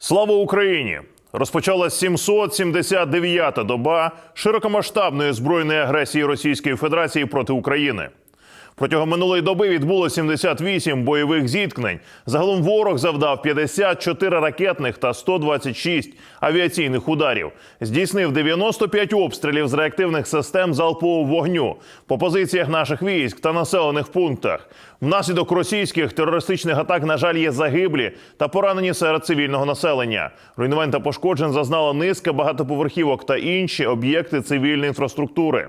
Слава Україні! Розпочалась 779-та доба широкомасштабної збройної агресії Російської Федерації проти України. Протягом минулої доби відбуло 78 бойових зіткнень. Загалом ворог завдав 54 ракетних та 126 авіаційних ударів. Здійснив 95 обстрілів з реактивних систем залпового вогню по позиціях наших військ та населених пунктах. Внаслідок російських терористичних атак, на жаль, є загиблі та поранені серед цивільного населення. Руйнувань та пошкоджень зазнала низка багатоповерхівок та інші об'єкти цивільної інфраструктури.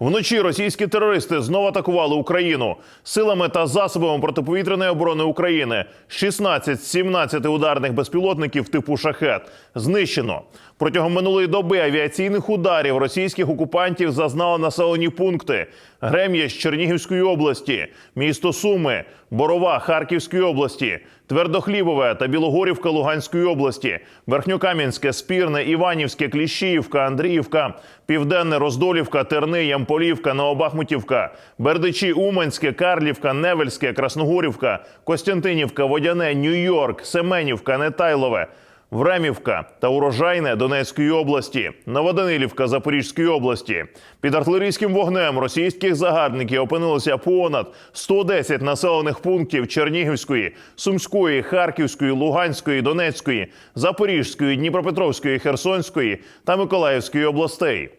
Вночі російські терористи знову атакували Україну силами та засобами протиповітряної оборони України. 16 з 17 ударних безпілотників типу шахет знищено. Протягом минулої доби авіаційних ударів російських окупантів зазнали населені пункти: Грем'ящ Чернігівської області, місто Суми, Борова Харківської області, Твердохлібове та Білогорівка Луганської області, Верхньокам'янське, Спірне, Іванівське, Кліщіївка, Андріївка, Південне, Роздолівка, Терни, Ямполівка, Новобахмутівка, Бердичі, Уманське, Карлівка, Невельське, Красногорівка, Костянтинівка, Водяне, Нью-Йорк, Семенівка, Нетайлове. Времівка та Урожайне Донецької області, Новоданилівка Запорізької області. Під артилерійським вогнем російських загарбників опинилося понад 110 населених пунктів Чернігівської, Сумської, Харківської, Луганської, Донецької, Запорізької, Дніпропетровської, Херсонської та Миколаївської областей.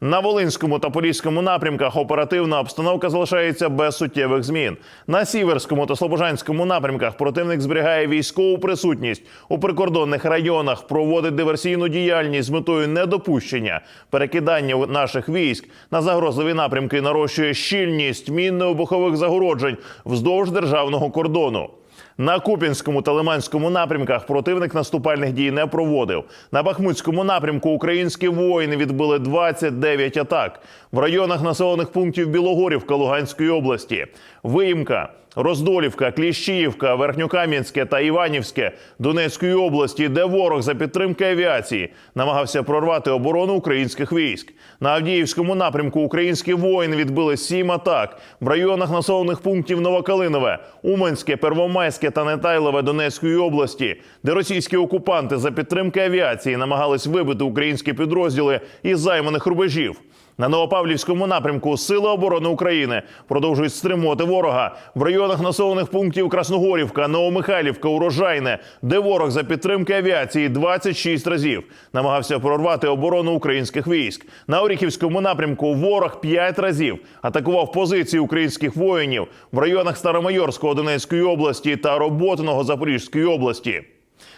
На Волинському та Поліському напрямках оперативна обстановка залишається без суттєвих змін. На Сіверському та Слобожанському напрямках противник зберігає військову присутність у прикордонних районах, проводить диверсійну діяльність з метою недопущення перекидання наших військ на загрозливі напрямки, нарощує щільність мінно-вибухових загороджень вздовж державного кордону. На Купінському та Лиманському напрямках противник наступальних дій не проводив. На Бахмутському напрямку українські воїни відбили 29 атак. В районах населених пунктів Білогорівка Луганської області, Виїмка, Роздолівка, Кліщіївка, Верхньокам'янське та Іванівське Донецької області, де ворог за підтримки авіації намагався прорвати оборону українських військ. На Авдіївському напрямку українські воїни відбили сім атак в районах населених пунктів Новокалинове, Уманське, Первомайське та Нетайлове Донецької області, де російські окупанти за підтримки авіації намагались вибити українські підрозділи із займаних рубежів. На Новопавлівському напрямку Сили оборони України продовжують стримувати ворога в районах населених пунктів Красногорівка, Новомихайлівка, Урожайне, де ворог за підтримки авіації 26 разів намагався прорвати оборону українських військ. На Оріхівському напрямку ворог 5 разів атакував позиції українських воїнів в районах Старомайорського Донецької області та Роботиного Запорізької області.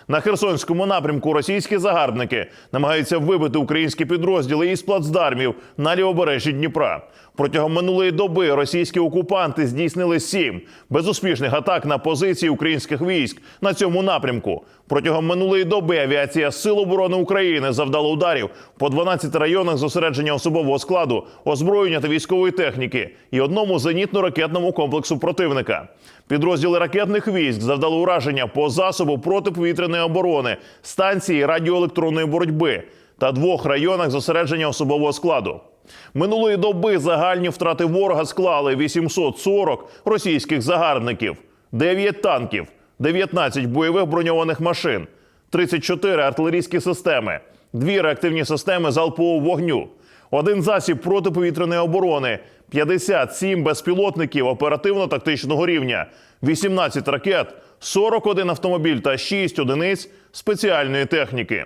На Херсонському напрямку російські загарбники намагаються вибити українські підрозділи із плацдармів на лівобережжі Дніпра. Протягом минулої доби російські окупанти здійснили сім безуспішних атак на позиції українських військ на цьому напрямку. Протягом минулої доби авіація Сил оборони України завдала ударів по 12 районах зосередження особового складу, озброєння та військової техніки і одному зенітно-ракетному комплексу противника. Підрозділи ракетних військ завдали ураження по засобу протиповітряної оборони, станції радіоелектронної боротьби та двох районах зосередження особового складу. Минулої доби загальні втрати ворога склали 840 російських загарбників, 9 танків, 19 бойових броньованих машин, 34 артилерійські системи, 2 реактивні системи залпового вогню, один засіб протиповітряної оборони, 57 безпілотників оперативно-тактичного рівня, 18 ракет, 41 автомобіль та 6 одиниць спеціальної техніки.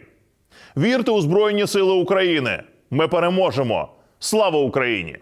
Вірте у Збройні Сили України! Ми переможемо! Слава Україні!